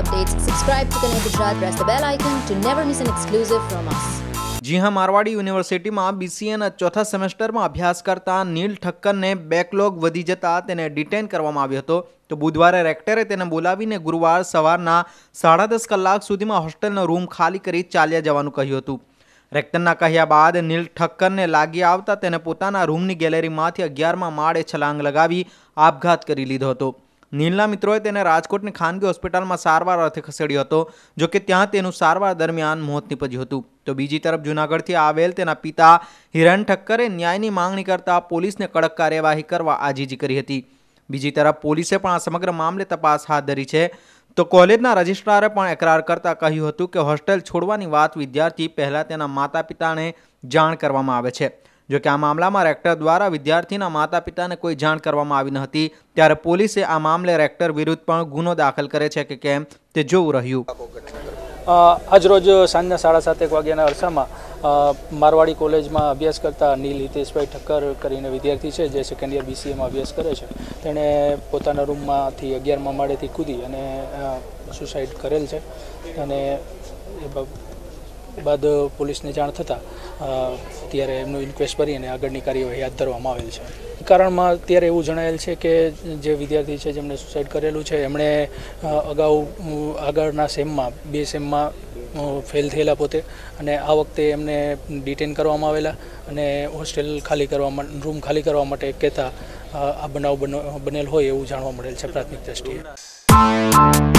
updates, subscribe to Connect Gujarat, press the bell icon to never miss an exclusive from us. જી હા મારવાડી યુનિવર્સિટીમાં બીસીએના ચોથા સેમેસ્ટરમાં અભ્યાસ કરતા નીલ ઠક્કરને બેકલોગ વધી જતા તેને ડિટેન કરવામાં આવ્યો હતો. તો બુધવારે રેક્ટરે તેને બોલાવીને ગુરુવાર સવારના સાડા દસ કલાક સુધીમાં હોસ્ટેલનો રૂમ ખાલી કરી ચાલ્યા જવાનું કહ્યું હતું. રેક્ટરના કહ્યા બાદ નીલ ઠક્કરને લાગી આવતા તેને પોતાના રૂમની ગેલેરીમાંથી અગિયારમાં માળે છલાંગ લગાવી આપઘાત કરી લીધો હતો. નીલના મિત્રોએ તેને રાજકોટની ખાનગી હોસ્પિટલમાં સારવાર અર્થે ખસેડ્યો હતો, જો કે ત્યાં તેનું સારવાર દરમિયાન મોત નીપજ્યું હતું. તો બીજી તરફ જૂનાગઢથી આવેલ તેના પિતા હિરણ ઠક્કરે ન્યાયની માંગણી કરતા પોલીસને કડક કાર્યવાહી કરવા આજીજી કરી હતી. બીજી તરફ પોલીસે પણ આ સમગ્ર મામલે તપાસ હાથ ધરી છે. તો કોલેજના રજિસ્ટ્રારે પણ એકરાર કરતા કહ્યું હતું કે હોસ્ટેલ છોડવાની વાત વિદ્યાર્થી પહેલાં તેના માતા પિતાને જાણ કરવામાં આવે છે. જો કે આ મામલામાં રેક્ટર દ્વારા વિદ્યાર્થીના માતા પિતાને કોઈ જાણ કરવામાં આવી ન હતી, ત્યારે પોલીસે આ મામલે રેક્ટર વિરુદ્ધ પણ ગુનો દાખલ કરે છે કે કેમ તે જોવું રહ્યું. આજરોજ સાંજના સાડા સાતેક વાગ્યાના અરસામાં મારવાડી કોલેજમાં અભ્યાસ કરતા નીલ હિતેશભાઈ ઠક્કર કરીને વિદ્યાર્થી છે, જે સેકન્ડ યર બીસીએમાં અભ્યાસ કરે છે. તેણે પોતાના રૂમમાંથી અગિયારમાં માળેથી કૂદી અને સુસાઇડ કરેલ છે. અને એ બાદ પોલીસને જાણ થતાં અત્યારે એમનું ઇન્ક્વેસ્ટ કરી અને આગળની કાર્યવાહી હાથ ધરવામાં આવેલ છે. કારણમાં અત્યારે એવું જણાયેલ છે કે જે વિદ્યાર્થી છે જેમણે સુસાઇડ કરેલું છે, એમણે અગાઉ આગળના સેમમાં, બે સેમમાં ફેલ થયેલા પોતે અને આ વખતે એમને ડિટેન કરવામાં આવેલા અને હોસ્ટેલ ખાલી કરવા રૂમ ખાલી કરવા માટે કહેતા આ બનાવ બનો- બનેલ હોય એવું જાણવા મળેલ છે પ્રાથમિક દ્રષ્ટિએ.